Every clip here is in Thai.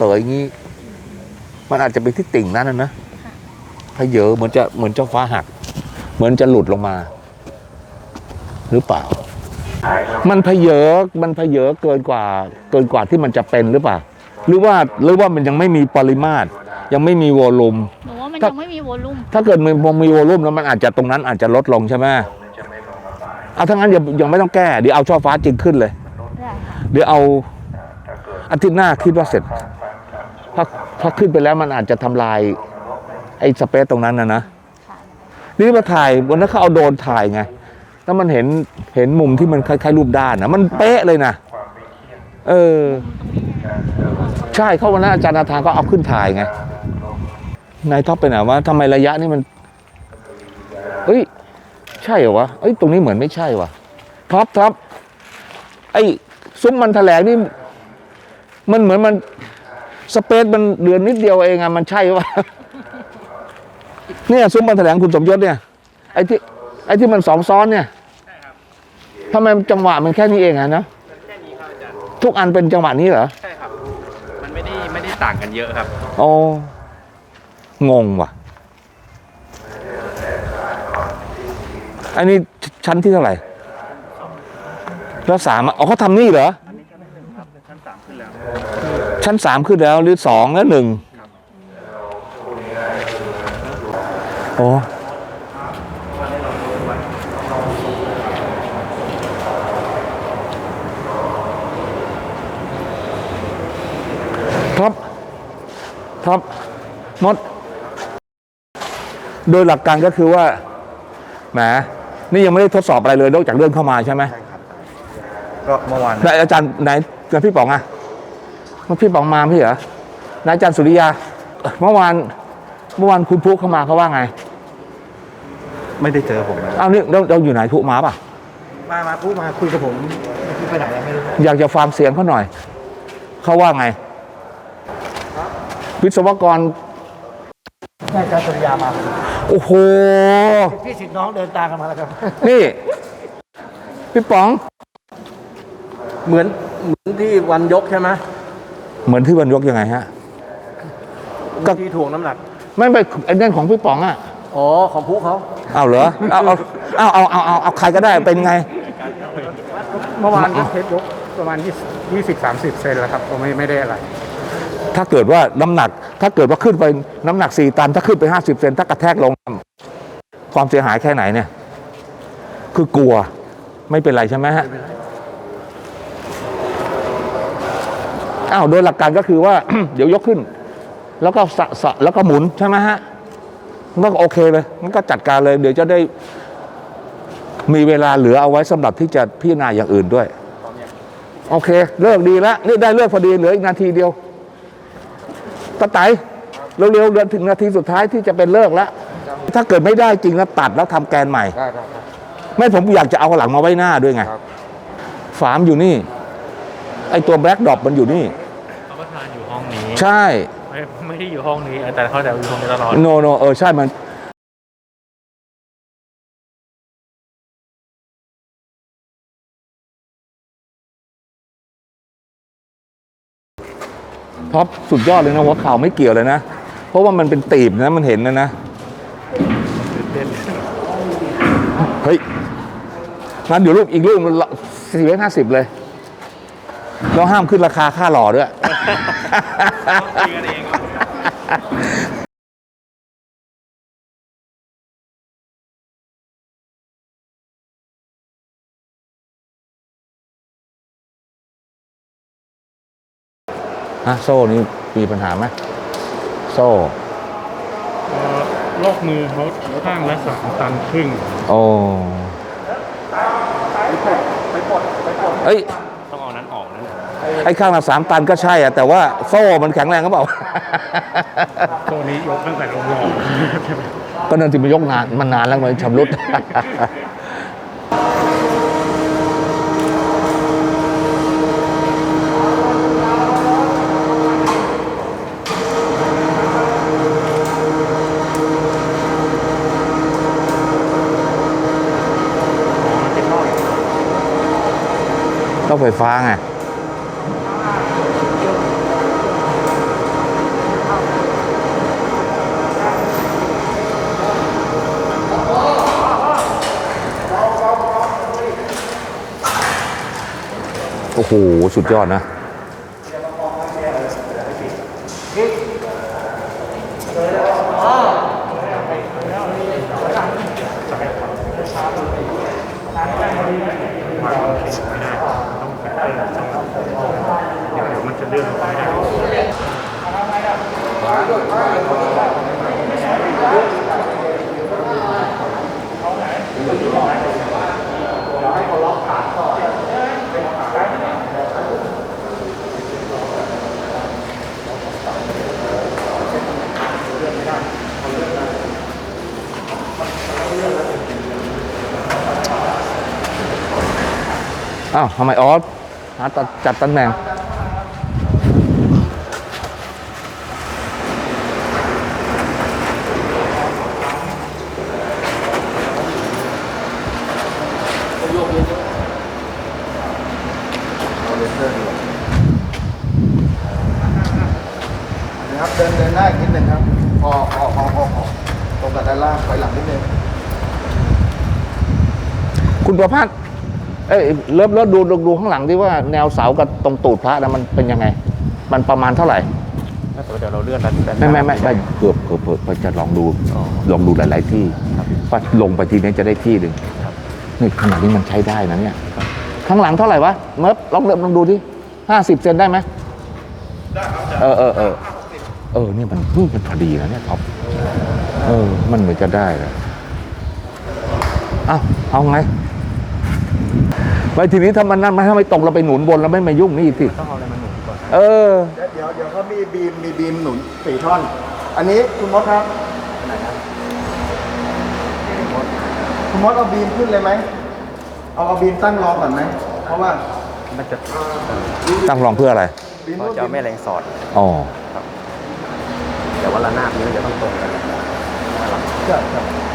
เตยอย่างงี้ มันอาจจะเป็นที่ติ่งนั้นนะนะพเยอะเหมือนจะเหมือนเจ้าฟ้าหัก เหมือนจะหลุดลงมา หรือเปล่า มันพเยอะมันพเยอะเกินกว่า เกินกว่าที่มันจะเป็นหรือเปล่า หรือว่าหรือว่ามันยังไม่มีปริมาตร ยังไม่มีวอลลุ่มหนูว่ามันถ้ายังไม่มีวอลลุ่มถ้าเกิดมันมีวอลลุ่มแล้วมันอาจจะตรงนั้นอาจจะลดลงใช่ไหมเอาทั้างนั้นอย่ายังไม่ต้องแก้เดี๋ยวเอาช่อฟ้าจริงขึ้นเลยได้ค่ะเดี๋ยวเอาอาทิตย์หน้าคิดว่าเสร็จ ถ้าถ้าขึ้นไปแล้วมันอาจจะทำลายไอ้สเปซตรงนั้นนะนะค่ะนี่มาถ่ายวันนั้นเขาเอาโดรนถ่ายไงแล้วมันเห็นเห็นมุมที่มันคล้ายๆรูปด้านนะมันเป๊ะเลยนะเออ ใช่เขาวันนั้นอาจารย์นาธานก็เอาขึ้นถ่ายไงนายท็อปไปไหนวะทำไมระยะนี่มัน เอ้ย ใช่เหรอวะเอ้ยตรงนี้เหมือนไม่ใช่วะท็อปท็อปไอ้ซุ้มมันแถลงนี่มันเหมือนมัน สเปซมันเดือนนิดเดียวเองอะมันใช่วะเนี่ยซุ้มมันแถลงคุณสมยศเนี่ยไอ้ที่ไอ้ที่มันสองซ้อนเนี่ยทำไมจังหวะมันแค่นี้เองอะนะแค่นี้ครับอาจารย์ทุกอันเป็นจังหวะนี้เหรอใช่ครับ มันไม่ได้ไม่ได้ต่างกันเยอะครับอ๋องงว่ะอันนี้ชั้นที่เท่าไหร่แล้วสามอะอ๋อเขาทำนี่เหรอ ชั้นสามขึ้นแล้ว ชั้นสามขึ้นแล้วหรือสองแล้วหนึ่งโอ้ท็อปท็อปมด โดยหลักการก็คือว่าแหมนี่ยังไม่ได้ทดสอบอะไรเลยนอกจากเรื่องเข้ามาใช่ไหมก็เมื่อวานไหนอาจารย์ไหนอาจารย์พี่ป๋องอะเมื่อ พี่ป๋องมาพี่เหรอไหนอาจารย์สุริยาเอ่อเมื่อวานเมื่อวานคุณพุเข้ามาเขาว่าไง ไม่ได้เจอผมอ้าวนี่เราเราอยู่ไหนพุมาป่ะ มามาพูดมาคุยกับผมคุยไปไหนแล้วไม่รู้อยากจะฟังเสียงเขาหน่อย เขาว่าไงวิศวกรอาจารย์สุริยามาโอ้โห พี่สิทธิ์น้องเดินตามกันมาแล้วครับ นี่ พี่ป๋อง เหมือนเหมือนที่วันยกใช่ไหม เหมือนที่บรรยกยังไงฮะ ก็ ที่ถ่วงน้ำหนัก ไม่ไปไอ้นั่นของพี่ป๋องอะอ๋อ ของผู้เขา เอาเหรอเอาเอาเอาเอาเอาเอาเอาใครก็ได้เป็นไง เมื่อวานก็เทสยกประมาณ20 20 30 เซนแล้วครับก็ไม่ไม่ได้อะไร ถ้าเกิดว่าน้ำหนัก ถ้าเกิดว่าขึ้นไปน้ำหนัก4ตัน ถ้าขึ้นไป50เซนถ้ากระแทกลง ความเสียหายแค่ไหนเนี่ย คือกลัวไม่เป็นไรใช่ไหมฮะ อ้าวโดยหลักการก็คือว่า เดี๋ยวยกขึ้น แล้วก็สะสะแล้วก็หมุนใช่ไหมฮะมันก็โอเคเลย มันก็จัดการเลย เดี๋ยวจะได้มีเวลาเหลือเอาไว้สำหรับที่จะพิจารณาอย่างอื่นด้วย โอเค เลิกดีแล้วนี่ได้เลิกพอดีเหลืออีกนาทีเดียวตาไตเร็วๆเดือนถึงนาทีสุดท้ายที่จะเป็นเลิกแล้วถ้าเกิดไม่ได้จริงแล้วตัดแล้วทำแกนใหม่ ไม่ผมอยากจะเอาหลังมาไว้หน้าด้วยไง ฝามอยู่นี่ ไอตัวแบล็กดรอปมันอยู่นี่เขาประธานอยู่ห้องนี้ใช่ ไม่ไม่ได้อยู่ห้องนี้อาจารย์เขาแต่อยู่ห้องนี้ตลอด โนโนเออใช่มันท็อปสุดยอดเลยนะหัวเข่าไม่เกี่ยวเลยนะ เพราะว่ามันเป็นตีบนะมันเห็นนะนะ เฮ้ยงั้นเดี๋ยวรูปอีกรูปสี่ร้อยห้าสิบเลย แล้วห้ามขึ้นราคาค่าหล่อด้วยคุยกันเองครับฮะโซ่นี่มีปัญหาไหมโซ่โลกมือเขาข้างละสามตันครึ่ง โอ้เอ้ยต้องเอานั้นออกนะ ไอ้ข้างละสามตันก็ใช่อะแต่ว่าโซ่มันแข็งแรงก็เปล่าตัวนี้ยกตั้งแต่ลงหล่อก็นั่นที่มันยกนานมันนานแล้วมันชำรุดต้องไฟฟ้าไง โอ้โห สุดยอดนะ เดี๋ยวเดี๋ยวมันจะเลื่อนไปไม่ได้ อ้าวทำไมออสหาตัดจัดตำแหน่งนะครับเดินเดินหน้าอีกนิดนึงครับพอพอพอพอพอตรงกับด้านล่างถอยหลังนิดนึงคุณประพัฒน์ เอ้ยเริ่มเริ่มดูดูดูข้างหลังดิว่าแนวเสากับตรงตูดพระนะมันเป็นยังไง มันประมาณเท่าไหร่ถ้าเดี๋ยวเราเลื่อนด้านด้านไม่ไม่ไม่ไม่เกือบเกือบเกือบเกือบจะลองดูลองดูหลาย ๆ ที่ว่าลงไปทีนี้จะได้ที่หนึ่งนี่ขนาดนี้มันใช้ได้นะเนี่ยข้างหลังเท่าไหร่วะเมิร์ฟลองเริ่มลองดูที่ห้าสิบเซนได้ไหมเออเออเออเออเนี่ยมันนี่มันพอดีนะเนี่ยท็อปเออ มันเหมือนจะได้เลยอ้าวเอาไง ไว้ทีนี้ถ้ามันนั่นมันถ้าไม่ตรงเราไปหนุนบนเราไม่มายุ่งนี่สิต้องเอาอะไรมาหนุนก่อนเออ เดี๋ยวเดี๋ยวเขามีบีมมีบีมหนุนสี่ท่อน อันนี้คุณมดครับคุณมดเอาบีมขึ้นเลยไหมเอาเอาบีมตั้งรองก่อนไหมเพราะว่ามันจะตั้งรองเพื่ออะไรบีมเรานู่นจะเอาบีแม่มแรงสอดอ๋อแต่ว่าระนาบนี้มันจะต้องตรงกันเกิดค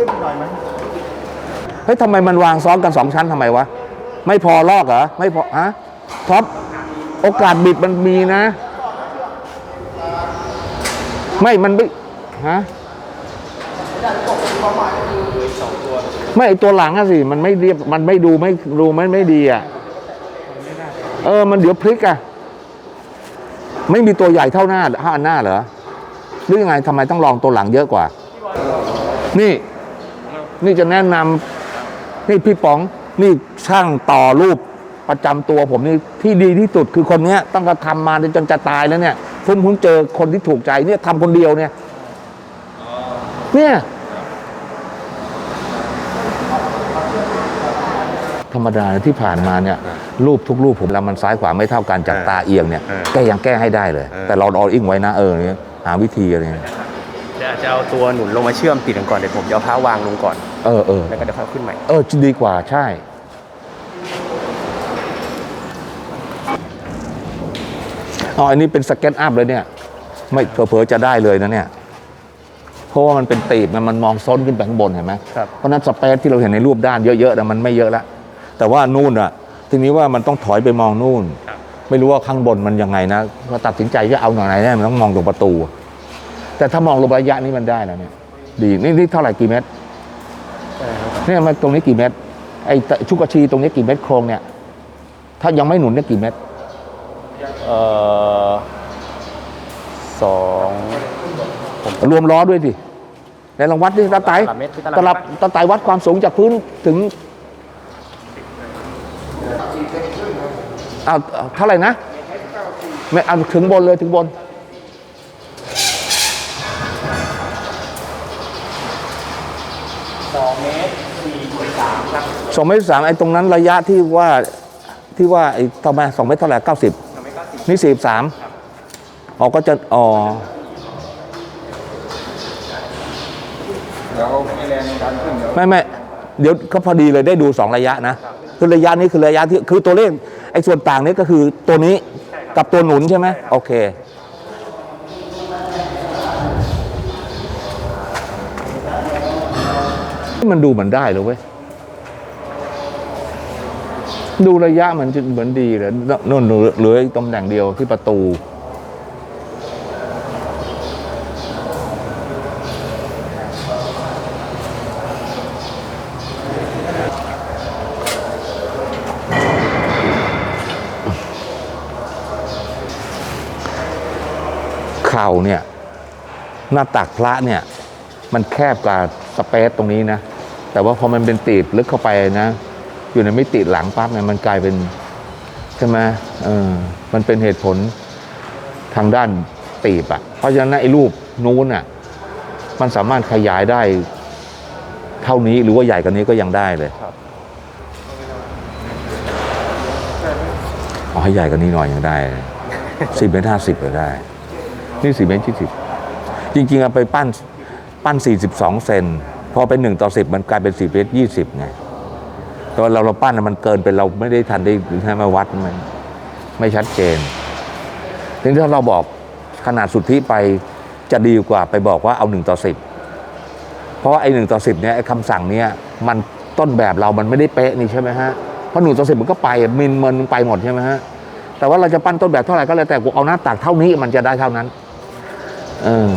ขึ้นหน่อยไหมเฮ้ยทำไมมันวางซ้อนกันสองชั้นทำไมวะ ไม่พอลอกเหรอ ไม่พอฮะท็อปโอกาสบิดมันมีนะ ไม่มันไม่ฮะไม่ตัวหลังอะสิ มันไม่เรียบมันไม่ดูไม่ดูไม่ไม่ดีอะเออ มันเดี๋ยวพลิกอะไม่มีตัวใหญ่เท่าหน้าเท่าอันหน้าเหรอหรือยังไงทำไมต้องลองตัวหลังเยอะกว่า นี่ นี่จะแนะนำนี่พี่ป๋องนี่ช่างต่อรูปประจำตัวผมนี่ที่ดีที่สุดคือคนเนี้ยต้องกระทำมาจนจะตายแล้วเนี่ยผมเพิ่งเจอคนที่ถูกใจเนี่ยทำคนเดียวเนี่ยเนี่ยธรรมดาที่ผ่านมาเนี่ยรูปทุกรูปผมแล้วมันซ้ายขวาไม่เท่ากันจากตาเอียงเนี่ยแกยังแก้ให้ได้เลย แต่เราอออิงไว้นะเออเนี่ยหาวิธีอะไรเนี่ยเดี๋ยวจะเอาตัวหนุนลงมาเชื่อมติดกันก่อนเดี๋ยวผมจะเอาพระวางลงก่อน เออเออแล้วก็เดี๋ยวค่อยขึ้นใหม่ เออดีกว่าใช่ อ๋อ อันนี้เป็นสเก็ตอัพเลยเนี่ย ไม่เผลอๆจะได้เลยนะเนี่ย เพราะว่ามันเป็นตีบมันมันมองซ้นขึ้นไปข้างบนเห็นไหมครับ เพราะฉะนั้นสเปซที่เราเห็นในรูปด้านเยอะๆนะมันไม่เยอะละ แต่ว่านู่นอะทีนี้ว่ามันต้องถอยไปมองนู่น ไม่รู้ว่าข้างบนมันยังไงนะก็ตัดสินใจจะเอาหน่อยไหนแน่มันต้องมองตรงประตู แต่ถ้ามองลงระยะนี้มันได้แล้วเนี่ย ดี นี่นี่เท่าไหร่กี่เมตร เนี่ยมันตรงนี้กี่เมตรไอ้ตะชุกชีตรงนี้กี่เมตรโครงเนี่ย ถ้ายังไม่หนุนเนี่ยกี่เมตรเอ่อสองรวมล้อด้วยดิในลองวัดดิตาไตตลับเมตรที่ตตลัลับบตาไตวัดความสูงจากพื้นถึงเอาเอาเท่าไหร่นะไม่เอาถึงบนเลยถึงบนสองเมตร สี่สิบสามครับสองเมตรสามไอ้ตรงนั้นระยะที่ว่าที่ว่าไอ้ทำไมสองเมตรเท่าไหร่เก้าสิบสองเมตรเก้าสิบนี่สี่สามอ๋อก็จะอ๋อเดี๋ยวให้แรงดันขึ้นเดี๋ยวไม่ไม่เดี๋ยวก็พอดีเลยได้ดูสองระยะนะคือระยะนี้คือระยะที่คือตัวเลขไอ้ส่วนต่างนี้ก็คือตัวนี้กับตัวหนุนใช่ไหมโอเค มันดูเหมือนได้เลยเว้ย ดูระยะมันจะเหมือนดีเลยนู่นเหลือตำแหน่งเดียวที่ประตู เข่าเนี่ย หน้าตักพระเนี่ย มันแคบกว่าสเปซตรงนี้นะ แต่ว่าพอมันเป็นตีบลึกเข้าไปนะ อยู่ในมิติหลังปั๊บเนี่ยมันกลายเป็นใช่ไหมเออมันเป็นเหตุผลทางด้านตีบอะ่ะ เพราะฉะนั้นไอ้รูปนู้นอะ มันสามารถขยายได้ เท่านี้หรือว่าใหญ่กว่านี้ก็ยังได้เลยเอาให้ใหญ่กว่านี้หน่อยยังได้สิบเมตรห้าสิบก็ได้ นี่สี่เมตรยี่สิบจริงๆเอาไปปั้นปั้นสี่สิบสองเซน พอเป็นหนึ่งต่อสิบมันกลายเป็นสี่เมตรยี่สิบไงแตอนเราเราปั้นน่ะมันเกินไปเราไม่ได้ทันได้ให้มาวัดมันไม่ชัดเจนถึงถ้าเราบอกขนาดสุทธิไปจะดีกว่าไปบอกว่าเอาหนึ่งต่อสิบเพราะว่าไอ้หนึ่งต่อสิบเนี่ยไอ้คำสั่งเนี่ยมันต้นแบบเรามันไม่ได้เป๊ะนี่ใช่ไหมฮะเพราะหนึ่งต่อสิบมันก็ไปมินมันไปหมดใช่ไหมฮะแต่ว่าเราจะปั้นต้นแบบเท่าไหร่ก็แล้วแต่กูเอาหน้าตักเท่านี้มันจะได้เท่านั้น เออ